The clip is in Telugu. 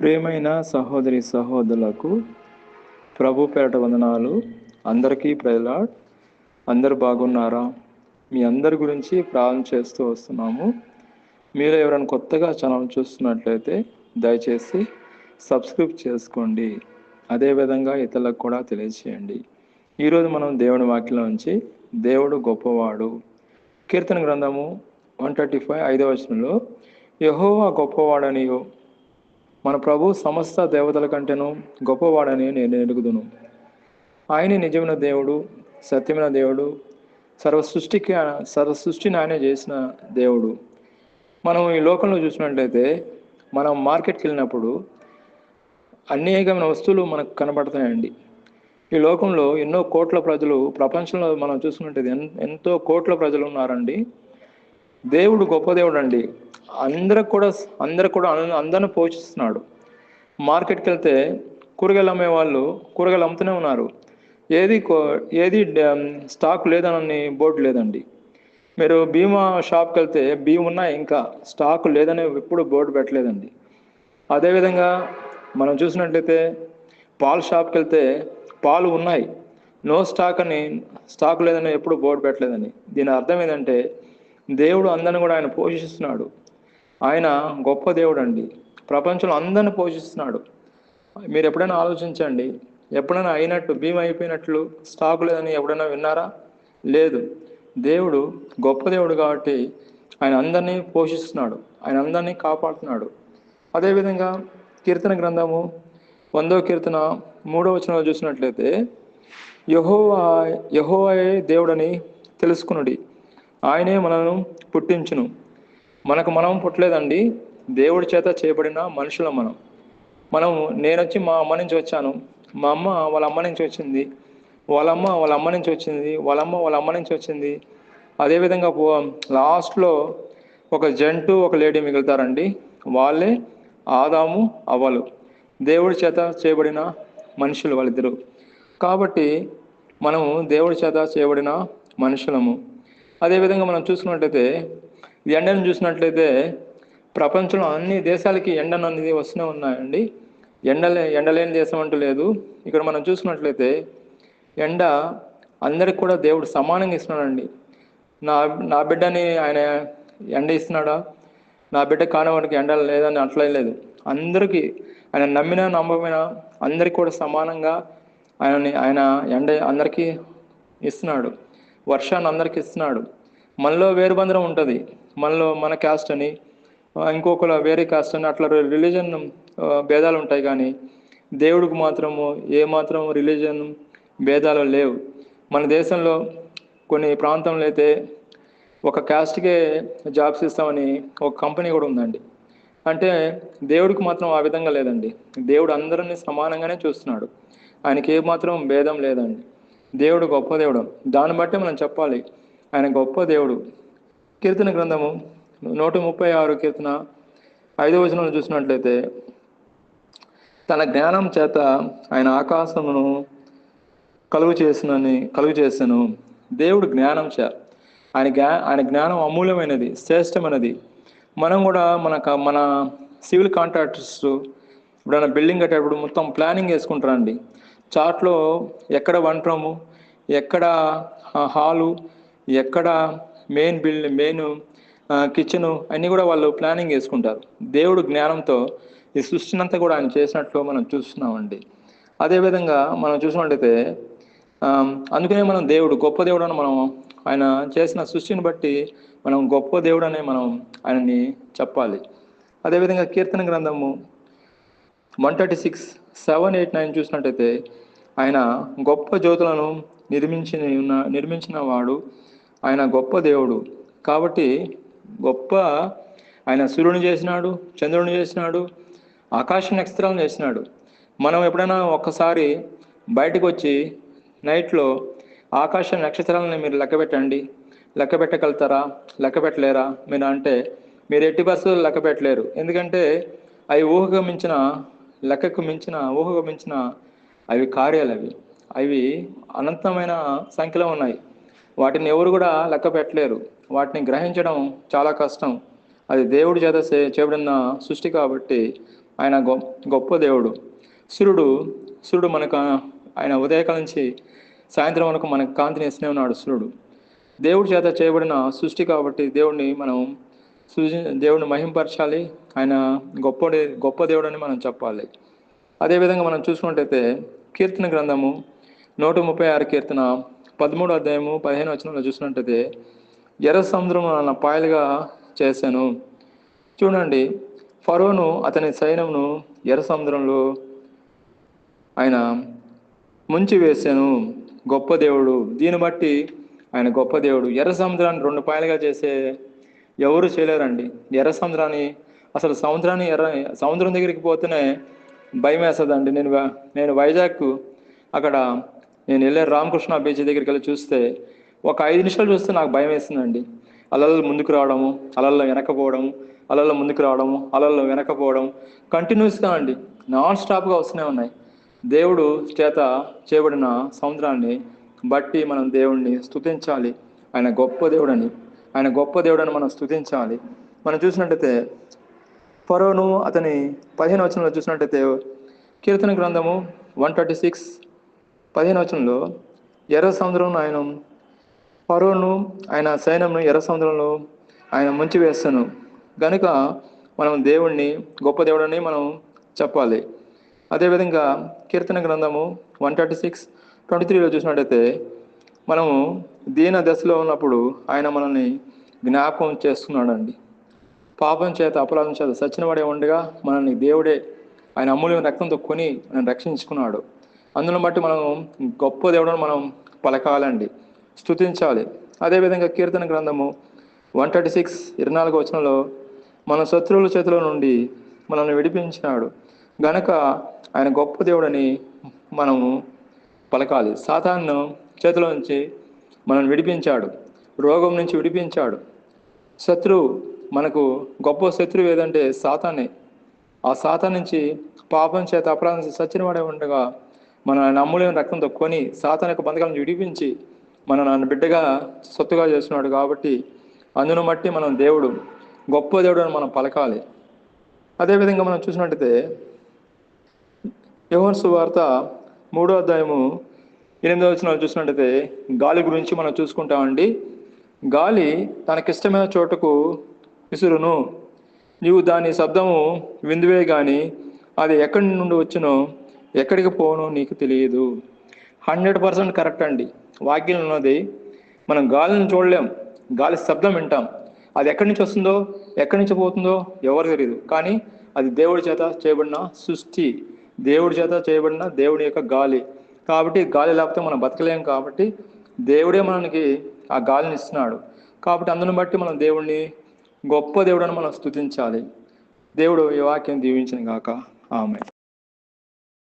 ప్రియమైన సహోదరి సహోదరులకు ప్రభు పేరట వందనాలు. అందరికీ ప్రజలాడ్ అందరు బాగున్నారా? మీ అందరి గురించి ప్రార్థన చేస్తూ వస్తున్నాము. మీరు ఎవరైనా కొత్తగా ఛానల్ చూస్తున్నట్లయితే దయచేసి సబ్స్క్రైబ్ చేసుకోండి. అదేవిధంగా ఇతరులకు కూడా తెలియజేయండి. ఈరోజు మనం దేవుని వాక్యం నుంచి దేవుడు గొప్పవాడు. కీర్తన గ్రంథము వన్ థర్టీ ఫైవ్ ఐదవ వచనంలో యహోవా గొప్పవాడనియో మన ప్రభు సమస్త దేవతల కంటేను గొప్పవాడని నేను ఎరుగుదును. ఆయనే నిజమైన దేవుడు సత్యమైన దేవుడు సర్వ సృష్టికి సర్వ సృష్టిని ఆయనే చేసిన దేవుడు. మనం ఈ లోకంలో చూసినట్లయితే మనం మార్కెట్కి వెళ్ళినప్పుడు అనేకమైన వస్తువులు మనకు కనబడతాయండి ఈ లోకంలో ఎన్నో కోట్ల ప్రజలు ప్రపంచంలో మనం చూసుకున్నట్టయితే ఎన్- ఎంతో కోట్ల ప్రజలు ఉన్నారండి. దేవుడు గొప్ప దేవుడు అండి అందరికి కూడా అందరికి కూడా అందరిని పోషిస్తున్నాడు. మార్కెట్కి వెళ్తే కూరగాయలు అమ్మే వాళ్ళు కూరగాయలు అమ్ముతూనే ఉన్నారు. ఏది కో- ఏది స్టాక్ లేదని బోర్డు లేదండి. మీరు బీమా షాప్కి వెళ్తే బీమా ఉన్నాయి ఇంకా స్టాక్ లేదని ఎప్పుడు బోర్డు పెట్టలేదండి. అదేవిధంగా మనం చూసినట్లయితే పాల షాప్కి వెళ్తే పాలు ఉన్నాయి. నో స్టాక్ అని స్టాక్ లేదని ఎప్పుడు బోర్డు పెట్టలేదని. దీని అర్థం ఏంటంటే దేవుడు అందరిని కూడా ఆయన పోషిస్తున్నాడు. ఆయన గొప్ప దేవుడు అండి ప్రపంచంలో అందరిని పోషిస్తున్నాడు. మీరు ఎప్పుడైనా ఆలోచించండి ఎప్పుడైనా అయినట్టు భీమా అయిపోయినట్లు స్టాక్ లేదని ఎప్పుడైనా విన్నారా? లేదు. దేవుడు గొప్ప దేవుడు కాబట్టి ఆయన అందరినీ పోషిస్తున్నాడు. ఆయన అందరినీ కాపాడుతున్నాడు. అదేవిధంగా కీర్తన గ్రంథము వందో కీర్తన మూడో వచనంలో చూసినట్లయితే యహోవా యహోవాయే దేవుడని తెలుసుకునుడి. ఆయనే మనను పుట్టించును. మనకు మనం పుట్టలేదండి. దేవుడి చేత చేయబడిన మనుషులం మనం. మనం నేను వచ్చి మా అమ్మ నుంచి వచ్చాను. మా అమ్మ వాళ్ళ అమ్మ నుంచి వచ్చింది. వాళ్ళమ్మ వాళ్ళ అమ్మ నుంచి వచ్చింది. వాళ్ళమ్మ వాళ్ళ అమ్మ నుంచి వచ్చింది. అదేవిధంగా లాస్ట్లో ఒక జంటు ఒక లేడీ మిగులుతారండి. వాళ్ళే ఆదాము అవ్వలు దేవుడి చేత చేయబడిన మనుషులు వాళ్ళిద్దరు. కాబట్టి మనము దేవుడి చేత చేయబడిన మనుషులము. అదేవిధంగా మనం చూసుకున్నట్లయితే ఎండను చూసినట్లయితే ప్రపంచంలో అన్ని దేశాలకి ఎండను అనేది వస్తూనే ఉన్నాయండి. ఎండలే ఎండలేని దేశం అంటూ లేదు. ఇక్కడ మనం చూసుకున్నట్లయితే ఎండ అందరికి కూడా దేవుడు సమానంగా ఇస్తున్నాడండి. నా నా బిడ్డని ఆయన ఎండ ఇస్తున్నాడా? నా బిడ్డ కానివాడికి ఎండ లేదని అట్లా లేదు. అందరికీ ఆయన నమ్మినా నమ్మమైనా అందరికి కూడా సమానంగా ఆయనని ఆయన ఎండ అందరికీ ఇస్తున్నాడు. వర్షాన్ని అందరికి ఇస్తున్నాడు. మనలో వేరుబంధనం ఉంటుంది. మనలో మన క్యాస్ట్ అని ఇంకొకరు వేరే కాస్ట్ అని అట్లా రిలీజన్ భేదాలు ఉంటాయి కానీ దేవుడికి మాత్రము ఏ మాత్రం రిలీజన్ భేదాలు లేవు. మన దేశంలో కొన్ని ప్రాంతంలో అయితే ఒక క్యాస్ట్కే జాబ్స్ ఇస్తామని ఒక కంపెనీ కూడా ఉందండి. అంటే దేవుడికి మాత్రం ఆ విధంగా లేదండి. దేవుడు అందరినీ సమానంగానే చూస్తున్నాడు. ఆయనకి ఏమాత్రం భేదం లేదండి. దేవుడు గొప్ప దేవుడు. దాన్ని బట్టి మనం చెప్పాలి. ఆయన గొప్ప దేవుడు. కీర్తన గ్రంథము నూట ముప్పై ఆరు కీర్తన ఐదో వచనంలో చూసినట్లయితే తన జ్ఞానం చేత ఆయన ఆకాశమును కలుగు చేసినని కలుగు చేశాను దేవుడు జ్ఞానం చే ఆయన జ్ఞా ఆయన జ్ఞానం అమూల్యమైనది శ్రేష్టమైనది. మనం కూడా మన మన సివిల్ కాంట్రాక్టర్స్ ఇప్పుడు బిల్డింగ్ కట్టేటప్పుడు మొత్తం ప్లానింగ్ వేసుకుంటారండి చార్ట్లో ఎక్కడ వన్ రూము ఎక్కడ హాలు ఎక్కడ మెయిన్ బిల్డింగ్ మెయిన్ కిచెను అన్నీ కూడా వాళ్ళు ప్లానింగ్ వేసుకుంటారు దేవుడు జ్ఞానంతో ఈ సృష్టినంతా కూడా ఆయన చేసినట్లు మనం చూస్తున్నామండి. అదేవిధంగా మనం చూసినట్లయితే అందుకనే మనం దేవుడు గొప్ప దేవుడు అని మనం ఆయన చేసిన సృష్టిని బట్టి మనం గొప్ప దేవుడు అనే మనం ఆయనని చెప్పాలి. అదేవిధంగా కీర్తన గ్రంథము one thirty six seven eight nine చూసినట్టయితే ఆయన గొప్ప జ్యోతులను నిర్మించిన ఉన్న నిర్మించిన వాడు ఆయన గొప్ప దేవుడు. కాబట్టి గొప్ప ఆయన సూర్యుని చేసినాడు చంద్రుని చేసినాడు ఆకాశ నక్షత్రాలను చేసినాడు. మనం ఎప్పుడైనా ఒక్కసారి బయటకు వచ్చి నైట్లో ఆకాశ నక్షత్రాలను మీరు లెక్క పెట్టండి. లెక్క పెట్టగలుగుతారా? లెక్క పెట్టలేరా? మీరు అంటే మీరు ఎట్టి బస్సులు లెక్క పెట్టలేరు. ఎందుకంటే అవి ఊహకు మించిన లెక్కకు మించిన ఊహకు మించిన అవి కార్యాలు అవి. అవి అనంతమైన సంఖ్యలో ఉన్నాయి. వాటిని ఎవరు కూడా లెక్క పెట్టలేరు. వాటిని గ్రహించడం చాలా కష్టం. అది దేవుడి చేత చేయబడిన సృష్టి కాబట్టి ఆయన గొ గొప్ప దేవుడు. సూర్యుడు సూర్యుడు మనకు ఆయన ఉదయకాల నుంచి సాయంత్రం వరకు మనకు కాంతిని ఇస్తూనే ఉన్నాడు సూర్యుడు. దేవుడి చేత చేయబడిన సృష్టి కాబట్టి దేవుడిని మనం సృజి దేవుడిని మహింపరచాలి. ఆయన గొప్ప గొప్ప దేవుడని మనం చెప్పాలి. అదేవిధంగా మనం చూసుకున్నట్టయితే కీర్తన గ్రంథము నూట ముప్పై ఆరు కీర్తన పదమూడు అధ్యాయము పదిహేను వచనంలో చూసినట్టయితే ఎర్ర సముద్రం నా పాయలుగా చేశాను. చూడండి ఫరోను అతని సైన్యమును ఎర్ర సముద్రంలో ఆయన ముంచి వేశాను. గొప్ప దేవుడు దీన్ని బట్టి ఆయన గొప్ప దేవుడు. ఎర్ర సముద్రాన్ని రెండు పాయలుగా చేసే ఎవరు చేయలేరండి. ఎర్ర సముద్రాన్ని అసలు సముద్రాన్ని ఎర్ర సముద్రం దగ్గరికి పోతేనే భయం వేస్తుందండి నేను నేను వైజాగ్ అక్కడ నేను వెళ్ళే రామకృష్ణ బీచ్ దగ్గరికి వెళ్ళి చూస్తే ఒక ఐదు నిమిషాలు చూస్తే నాకు భయం వేసిందండి అలల్లో ముందుకు రావడము అలల్లో వెనకపోవడము అలల్లో ముందుకు రావడము అలల్లో వెనకపోవడం కంటిన్యూస్గా అండి. నాన్ స్టాప్గా వస్తూనే ఉన్నాయి. దేవుడు చేత చేయబడిన సముద్రాన్ని బట్టి మనం దేవుణ్ణి స్థుతించాలి ఆయన గొప్ప దేవుడని ఆయన గొప్ప దేవుడని మనం స్తుతించాలి. మనం చూసినట్టయితే ఫరోను అతని పదిహేను వచనంలో చూసినట్టయితే కీర్తన గ్రంథము వన్ థర్టీ సిక్స్ పదిహేను వచనంలో ఎర్ర సముద్రం ఆయన ఫరోను ఆయన సైన్యంను ఎర్ర సముద్రంలో ఆయన ముంచి వేస్తాను. గనుక మనం దేవుణ్ణి గొప్ప దేవుడని మనం చెప్పాలి. అదేవిధంగా కీర్తన గ్రంథము వన్ థర్టీ సిక్స్ ట్వంటీ త్రీలో చూసినట్టయితే మనము దీన దశలో ఉన్నప్పుడు ఆయన మనల్ని జ్ఞాపకం చేస్తున్నాడండి. పాపం చేత అపరాధం చేత సచ్చినవాడే ఉండగా మనల్ని దేవుడే ఆయన అమూల్యమైన రక్తంతో కొని మనం రక్షించుకున్నాడు. అందులో బట్టి మనం గొప్ప దేవుడని మనం పలకాలండి. స్తుతించాలి. అదేవిధంగా కీర్తన గ్రంథము వన్ థర్టీ సిక్స్ ఇరవై నాలుగు వచనంలో మన శత్రువుల చేతిలో నుండి మనల్ని విడిపించినాడు. గనక ఆయన గొప్ప దేవుడని మనము పలకాలి. సాతాన్ను చేతిలో నుంచి మనల్ని విడిపించాడు. రోగం నుంచి విడిపించాడు. శత్రువు మనకు గొప్ప శత్రువు ఏదంటే సాతానే. ఆ సాతాన్ నుంచి పాపం చేత అపరాధం సచ్చిన వాడే ఉండగా మన నమ్ములేని రక్తంతో కొని సాతాన్ యొక్క బంధకాలను విడిపించి మన నన్ను బిడ్డగా సొత్తుగా చేస్తున్నాడు కాబట్టి అందును బట్టి మనం దేవుడు గొప్ప దేవుడు అని మనం పలకాలి. అదేవిధంగా మనం చూసినట్టయితే యోహన్ సువార్త మూడో అధ్యాయము ఎనిమిదో వచ్చిన చూసినట్టయితే గాలి గురించి మనం చూసుకుంటామండి. గాలి తనకిష్టమైన చోటుకు విసురును. నీవు దాని శబ్దము విందువే గాని అది ఎక్కడి నుండి వచ్చినో ఎక్కడికి పోను నీకు తెలియదు. హండ్రెడ్ పర్సెంట్ కరెక్ట్ అండి. వాక్యం ఉన్నది మనం గాలిని చూడలేం గాలి శబ్దం వింటాం. అది ఎక్కడి నుంచి వస్తుందో ఎక్కడి నుంచి పోతుందో ఎవరు తెలియదు కానీ అది దేవుడి చేత చేయబడిన సృష్టి. దేవుడి చేత చేయబడిన దేవుడి యొక్క గాలి. కాబట్టి గాలి లేకపోతే మనం బతకలేం కాబట్టి దేవుడే మనకి ఆ గాలిని ఇస్తున్నాడు. కాబట్టి అందుని బట్టి మనం దేవుడిని గొప్ప దేవుడని మనం స్థుతించాలి దేవుడు ఈ వాక్యం దీవించిన గాక. ఆమె